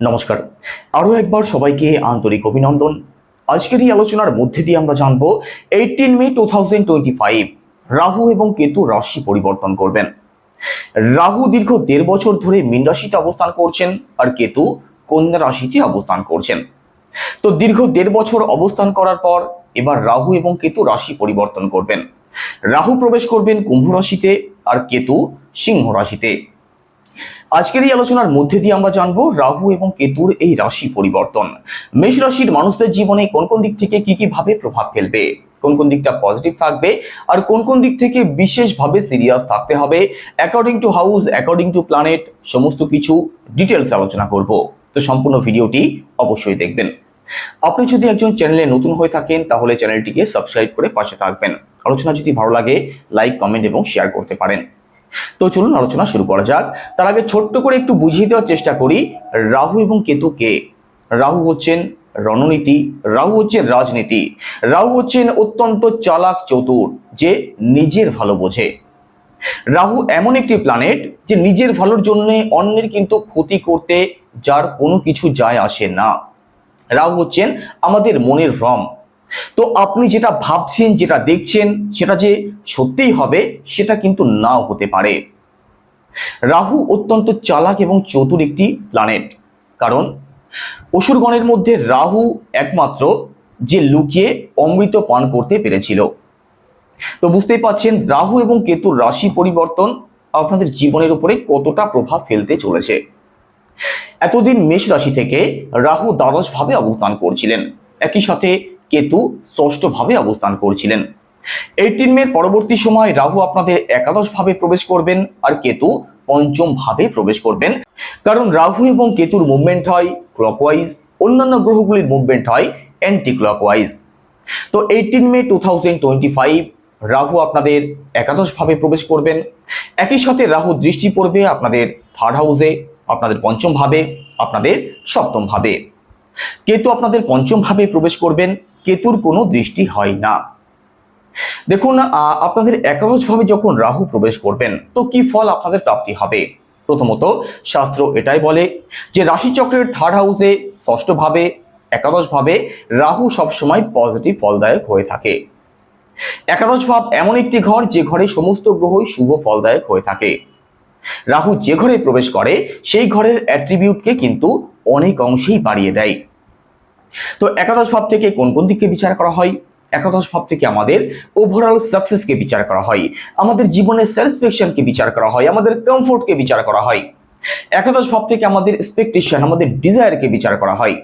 নমস্কার। আরও একবার সবাইকে আন্তরিক অভিনন্দন। আজকের এই আলোচনার মধ্যে দিয়ে আমরা জানব eighteen May two thousand twenty five Rahu এবং কেতু রাশি পরিবর্তন করবেন। রাহু দীর্ঘ দেড় বছর ধরে মীন রাশিতে অবস্থান করছেন আর কেতু কন্যা রাশিতে অবস্থান করছেন। তো দীর্ঘ দেড় বছর অবস্থান করার পর এবার রাহু এবং কেতু রাশি পরিবর্তন করবেন। রাহু প্রবেশ করবেন কুম্ভ রাশিতে আর কেতু সিংহ রাশিতে। আজকের এই আলোচনার মধ্যে দিয়ে আমরা জানব রাহু এবং কেতুর এই রাশি পরিবর্তন। মেষ রাশির মানুষদের জীবনে কোন কোন দিক থেকে কি কি ভাবে প্রভাব ফেলবে? কোন কোন দিকটা পজিটিভ থাকবে? আর কোন কোন দিক থেকে বিশেষভাবে সিরিয়াস থাকতে হবে? According to house according to planet সমস্ত কিছু ডিটেলস আলোচনা করব। তো সম্পূর্ণ ভিডিওটি অবশ্যই দেখবেন। আপনি যদি একজন চ্যানেলে নতুন হয়ে থাকেন, তাহলে চ্যানেলটিকে সাবস্ক্রাইব করে পাশে থাকবেন। আলোচনা যদি ভালো লাগে লাইক কমেন্ট এবং শেয়ার করতে পারেন। তো চলুন আলোচনা শুরু করা যাক। তার আগে ছোট্ট করে একটু বুঝিয়ে দেওয়ার চেষ্টা করি, রাহু এবং কেতু কে? রাহু হচ্ছেন রণনীতি, রাহু হচ্ছেন রাজনীতি, রাহু হচ্ছেন অত্যন্ত চালাক চতুর, যে নিজের ভালো বোঝে। রাহু এমন একটি প্ল্যানেট যে নিজের ভালোর জন্য অন্যের কিন্তু ক্ষতি করতে যার কোনো কিছু যায় আসে না। রাহু হচ্ছেন আমাদের মনের ভ্রম তো আপনি যেটা ভাবছেন, যেটা দেখছেন, সেটা যে সত্যিই হবে, সেটা কিন্তু নাও হতে পারে। রাহু অত্যন্ত চালাক এবং চতুর একটি প্ল্যানেট কারণ অসুরগণের মধ্যে রাহু একমাত্র যে লুকিয়ে অমৃত পান করতে পেরেছিল। তো বুঝতেই পাচ্ছেন, রাহু এবং কেতুর রাশি পরিবর্তন আপনাদের জীবনের উপরে কতটা প্রভাব ফেলতে চলেছে। এতদিন মেষ রাশি থেকে রাহু দ্বাদশ ভাবে অবস্থান করছিলেন। একই সাথে কেতু ষষ্ঠ ভাবে অবস্থান করছিলেন। এইটিন মে পরবর্তী সময় রাহু আপনাদের একাদশ ভাবে প্রবেশ করবেন আর কেতু পঞ্চম ভাবে প্রবেশ করবেন। কারণ রাহু এবং কেতুর মুভমেন্ট হয় ক্লকওয়াইজ অন্যান্য গ্রহগুলির মুভমেন্ট হয় অ্যান্টি ক্লকওয়াইজ তো eighteen May two thousand twenty five Rahu আপনাদের একাদশ ভাবে প্রবেশ করবেন। একই সাথে রাহু দৃষ্টি পড়বে আপনাদের থার্ড হাউসে আপনাদের পঞ্চম ভাবে আপনাদের সপ্তম ভাবে কেতু আপনাদের পঞ্চম ভাবে প্রবেশ করবেন। কেতুর কোনো দৃষ্টি হয় না। দেখুন আপনাদের একাদশ ভাবে যখন রাহু প্রবেশ করবেন, তো কি ফল আপনাদের প্রাপ্তি হবে? প্রথমত, শাস্ত্র এটাই বলে যে রাশিচক্রের থার্ড হাউসে ষষ্ঠ ভাবে একাদশ ভাবে রাহু সবসময় পজিটিভ ফলদায়ক হয়ে থাকে। একাদশ ভাব এমন একটি ঘর, যে ঘরে সমস্ত গ্রহই শুভ, ফলদায়ক হয়ে থাকে। রাহু যে ঘরে প্রবেশ করে, সেই ঘরের অ্যাট্রিবিউটকে কিন্তু অনেক অংশেই বাড়িয়ে দেয়। তো একাদশ ভাব থেকে কোন কোন দিককে বিচার করা হয়? একাদশ ভাব থেকে আমাদের ওভারঅল সাকসেসকে বিচার করা হয়? আমাদের জীবনের স্যাটিসফ্যাকশনকে বিচার করা হয়? আমাদের কমফোর্টকে বিচার করা হয়? একাদশ ভাব থেকে আমাদের এক্সপেকটেশন আমাদের ডিজায়ারকে বিচার করা হয়?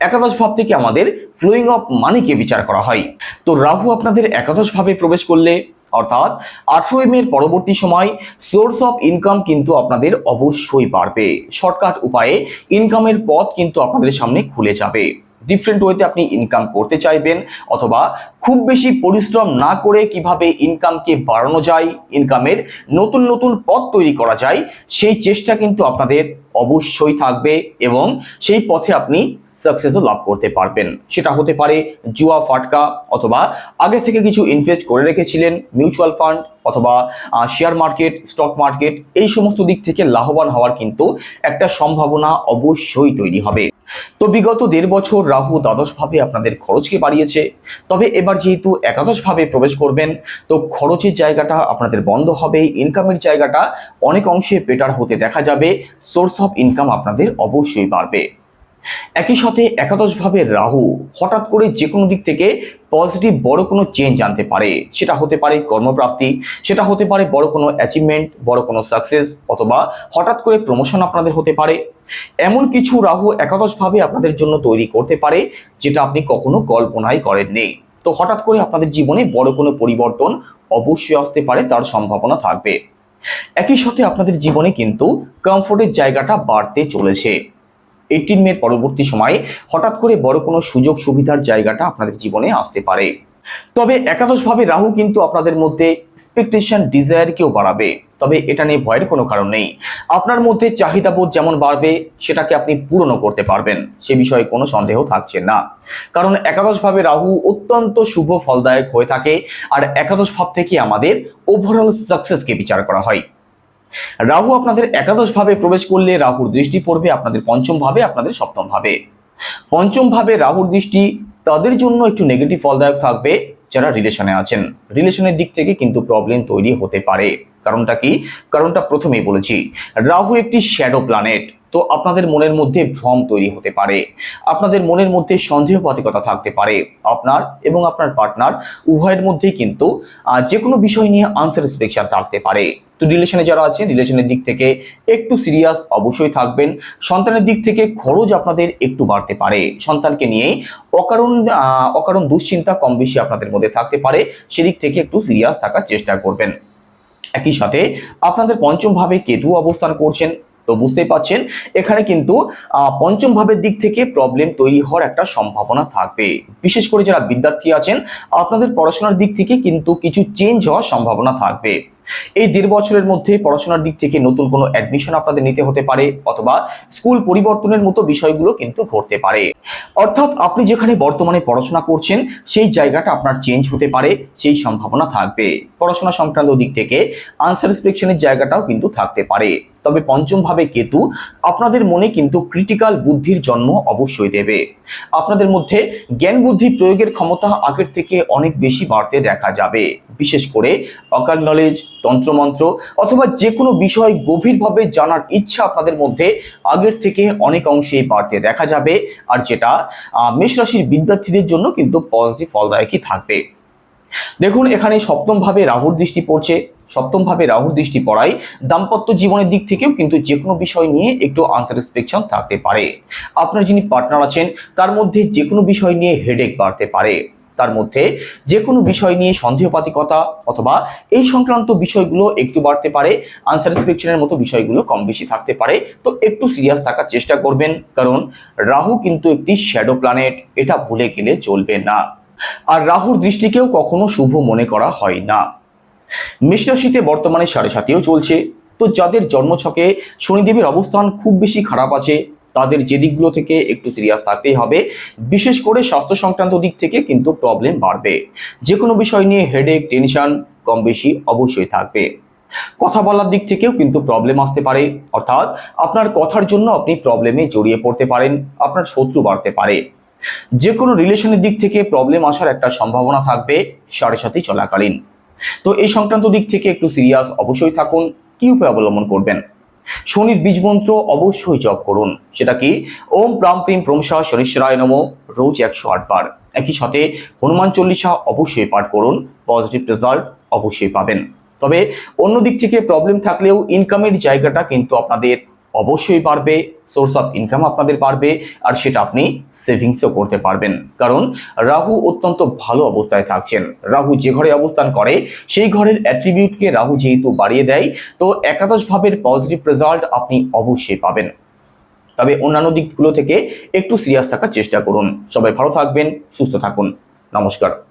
একাদশ ভাব থেকে আমাদের ফ্লোয়িং অফ মানিকে বিচার করা হয়? তো রাহু আপনাদের একাদশ ভাবে প্রবেশ করলে, অর্থাৎ আঠেরোই মের পরবর্তী সময় সোর্স অফ ইনকাম কিন্তু আপনাদের অবশ্যই বাড়বে। শর্টকাট উপায়ে ইনকামের পথ কিন্তু আপনাদের সামনে খুলে যাবে। ডিফারেন্ট ওয়েতে আপনি ইনকাম করতে চাইবেন অথবা খুব বেশি পরিশ্রম না করে কীভাবে ইনকামকে বাড়ানো যায় ইনকামের নতুন নতুন পথ তৈরি করা যায়, সেই চেষ্টা কিন্তু আপনাদের অবশ্যই থাকবে এবং সেই পথে আপনি সাকসেসও লাভ করতে পারবেন। সেটা হতে পারে জুয়া, ফাটকা অথবা আগে থেকে কিছু ইনভেস্ট করে রেখেছিলেন মিউচুয়াল ফান্ড অথবা শেয়ার মার্কেট স্টক মার্কেট এই সমস্ত দিক থেকে লাভবান হওয়ার কিন্তু একটা সম্ভাবনা অবশ্যই তৈরি হবে। তো বিগত দেড় বছর রাহু দ্বাদশভাবে আপনাদের খরচকে বাড়িয়েছে। তবে এবার যেহেতু একাদশভাবে প্রবেশ করবেন, তো খরচের জায়গাটা আপনাদের বন্ধ হবে ইনকামের জায়গাটা অনেক অংশে বেটার হতে দেখা যাবে সোর্স অফ ইনকাম আপনাদের অবশ্যই বাড়বে। একই সাথে একাদশ ভাবে রাহু হঠাৎ করে যে কোনো দিক থেকে পজিটিভ বড় কোনো চেঞ্জ আনতে পারে। সেটা হতে পারে কর্মপ্রাপ্তি, সেটা হতে পারে বড় কোনো অ্যাচিভমেন্ট বড় কোনো সাকসেস অথবা হঠাৎ করে প্রমোশন আপনাদের হতে পারে। এমন কিছু রাহু একাদশ ভাবে আপনাদের জন্য তৈরি করতে পারে, যেটা আপনি কখনো কল্পনাই করেননি। তো হঠাৎ করে আপনাদের জীবনে বড় কোনো পরিবর্তন অবশ্যই আসতে পারে, তার সম্ভাবনা থাকবে। একই সাথে আপনাদের জীবনে কিন্তু কমফোর্টের জায়গাটা বাড়তে চলেছে। এইটিন মের পরবর্তী সময়ে হঠাৎ করে বড় কোনো সুযোগ সুবিধার জায়গাটা আপনাদের জীবনে আসতে পারে। তবে একাদশভাবে রাহু কিন্তু আপনাদের মধ্যে এক্সপেকটেশন ডিজায়ারকেও বাড়াবে। তবে এটা নিয়ে ভয়ের কোনো কারণ নেই। আপনার মধ্যে চাহিদাবোধ যেমন বাড়বে, সেটাকে আপনি পূরণও করতে পারবেন। সে বিষয়ে কোনো সন্দেহ থাকছে না। কারণ একাদশভাবে রাহু অত্যন্ত শুভ, ফলদায়ক হয়ে থাকে। আর একাদশ ভাব থেকে আমাদের ওভারঅল সাকসেসকে বিচার করা হয়। রাহু আপনাদের একাদশ ভাবে প্রবেশ করলে রাহুর দৃষ্টি পড়বে আপনাদের পঞ্চম ভাবে আপনাদের সপ্তম ভাবে পঞ্চম ভাবে রাহুর দৃষ্টি তাদের জন্য একটু নেগেটিভ ফলদায়ক থাকবে, যারা রিলেশনে আছেন। রিলেশনের দিক থেকে কিন্তু প্রবলেম তৈরি হতে পারে। কারণটা কি? কারণটা প্রথমেই বলেছি, রাহু একটি শ্যাডো প্ল্যানেট তো আপনাদের মনের মধ্যে ভ্রম তৈরি হতে পারে। আপনাদের মনের মধ্যে সন্দেহপাতিকতা থাকতে পারে। আপনার এবং আপনার পার্টনার উভয়ের মধ্যেই কিন্তু যে কোনো বিষয় নিয়ে আনস্যাটিসফ্যাকশন থাকতে পারে। তো রিলেশনে যারা আছে রিলেশনের দিক থেকে একটু সিরিয়াস অবশ্যই থাকবেন। সন্তানের দিক থেকে খরচ আপনাদের একটু বাড়তে পারে। সন্তানকে নিয়ে অকারণ অকারণ দুশ্চিন্তা কম বেশি আপনাদের মধ্যে থাকতে পারে। সেদিক থেকে একটু সিরিয়াস থাকার চেষ্টা করবেন। একই সাথে আপনাদের পঞ্চম ভাবে কেতু অবস্থান করছেন, তো বুঝতেই পাচ্ছেন, এখানে কিন্তু পঞ্চম ভাবের দিক থেকে প্রবলেম তৈরি হওয়ার একটা সম্ভাবনা থাকবে। বিশেষ করে যারা বিদ্যার্থী আছেন, আপনাদের পড়াশোনার দিক থেকে কিন্তু কিছু চেঞ্জ হওয়ার সম্ভাবনা থাকবে। এই দেড় বছরের মধ্যে পড়াশোনার দিক থেকে নতুন কোনো অ্যাডমিশন আপনাদের নিতে হতে পারে অথবা স্কুল পরিবর্তনের মতো বিষয়গুলো কিন্তু ঘটতে পারে। অর্থাৎ আপনি যেখানে বর্তমানে পড়াশোনা করছেন, সেই জায়গাটা আপনার চেঞ্জ হতে পারে, সেই সম্ভাবনা থাকবে। পড়াশোনা সংক্রান্ত দিক থেকে আনসার ইন্সপেকশনের জায়গাটাও কিন্তু থাকতে পারে। তবে পঞ্চম ভাবে কেতু আপনাদের মনে কিন্তু ক্রিটিক্যাল বুদ্ধির জন্ম অবশ্যই দেবে। আপনাদের মধ্যে জ্ঞান বুদ্ধি প্রয়োগের ক্ষমতা আগের থেকে অনেক বেশি বাড়তে দেখা যাবে। বিশেষ করে অকাল নলেজ তন্ত্রমন্ত্র অথবা যে কোনো বিষয় গভীরভাবে জানার ইচ্ছা আপনাদের মধ্যে আগের থেকে অনেক অংশেই বাড়তে দেখা যাবে। আর যেটা মেষ রাশির বিদ্যার্থীদের জন্য কিন্তু পজিটিভ ফলদায়কই থাকবে। দেখুন, এখানে সপ্তম ভাবে রাহুর দৃষ্টি পড়ছে। সপ্তম ভাবে রাহুর দৃষ্টি পড়ায় দাম্পত্য জীবনের দিক থেকেও কিন্তু যে কোনো বিষয় নিয়ে একটু আনস্যাটিসফ্যাকশন থাকতে পারে। আপনার যিনি পার্টনার আছেন, তার মধ্যে যে কোনো বিষয় নিয়ে হেডেক বাড়তে পারে। তার মধ্যে যে কোনো বিষয় নিয়ে সন্দেহপাতিকতা অথবা এই সংক্রান্ত বিষয়গুলো একটু বাড়তে পারে। আনস্যাটিসফ্যাকশনের মতো বিষয়গুলো কম বেশি থাকতে পারে। তো একটু সিরিয়াস থাকার চেষ্টা করবেন। কারণ রাহু কিন্তু একটি শ্যাডো প্ল্যানেট এটা ভুলে গেলে চলবে না। আর রাহুর দৃষ্টিকেও কখনো শুভ মনে করা হয় না। মেষ রাশিতে বর্তমানে সাড়ে সাতেও চলছে। তো যাদের জন্মছকে শনিদেবের অবস্থান খুব বেশি খারাপ আছে, তাদের যে দিকগুলো থেকে একটু সিরিয়াস থাকতেই হবে। বিশেষ করে স্বাস্থ্য সংক্রান্ত দিক থেকে কিন্তু প্রবলেম বাড়বে। যে কোনো বিষয় নিয়ে হেডেক টেনশন কম বেশি অবশ্যই থাকবে। কথা বলার দিক থেকেও কিন্তু প্রবলেম আসতে পারে। অর্থাৎ আপনার কথার জন্য আপনি প্রবলেমে জড়িয়ে পড়তে পারেন, আপনার শত্রু বাড়তে পারে। যে কোনো রিলেশনের দিক থেকে প্রবলেম আসার একটা সম্ভাবনা থাকবে সাড়ে সাথে চলাকালীন। তো এই সংক্রান্ত দিক থেকে একটু সিরিয়াস অবশ্যই থাকুন, কি উপায় অবলম্বন করবেন? শনির বীজ মন্ত্র অবশ্যই জপ করুন, সেটা কি? ওম প্রাম প্রিম প্রমসা শনিশ্বরায় নম, রোজ একশো আট বার। একই সাথে হনুমান চল্লিশা অবশ্যই পাঠ করুন পজিটিভ রেজাল্ট অবশ্যই পাবেন। তবে অন্য দিক থেকে প্রবলেম থাকলেও ইনকামের জায়গাটা কিন্তু আপনাদের অবশ্যই বাড়বে সোর্স অফ ইনকাম আপনাদের বাড়বে, আর সেটা আপনি সেভিংসও করতে পারবেন। কারণ রাহু অত্যন্ত ভালো অবস্থায় থাকছেন। রাহু যে ঘরে অবস্থান করে, সেই ঘরের অ্যাট্রিবিউটকে রাহু যেহেতু বাড়িয়ে দেয়, তো একাদশ ভাবের পজিটিভ রেজাল্ট আপনি অবশ্যই পাবেন। তবে অন্যান্য দিকগুলো থেকে একটু সিরিয়াস থাকার চেষ্টা করুন। সবাই ভালো থাকবেন, সুস্থ থাকুন। নমস্কার।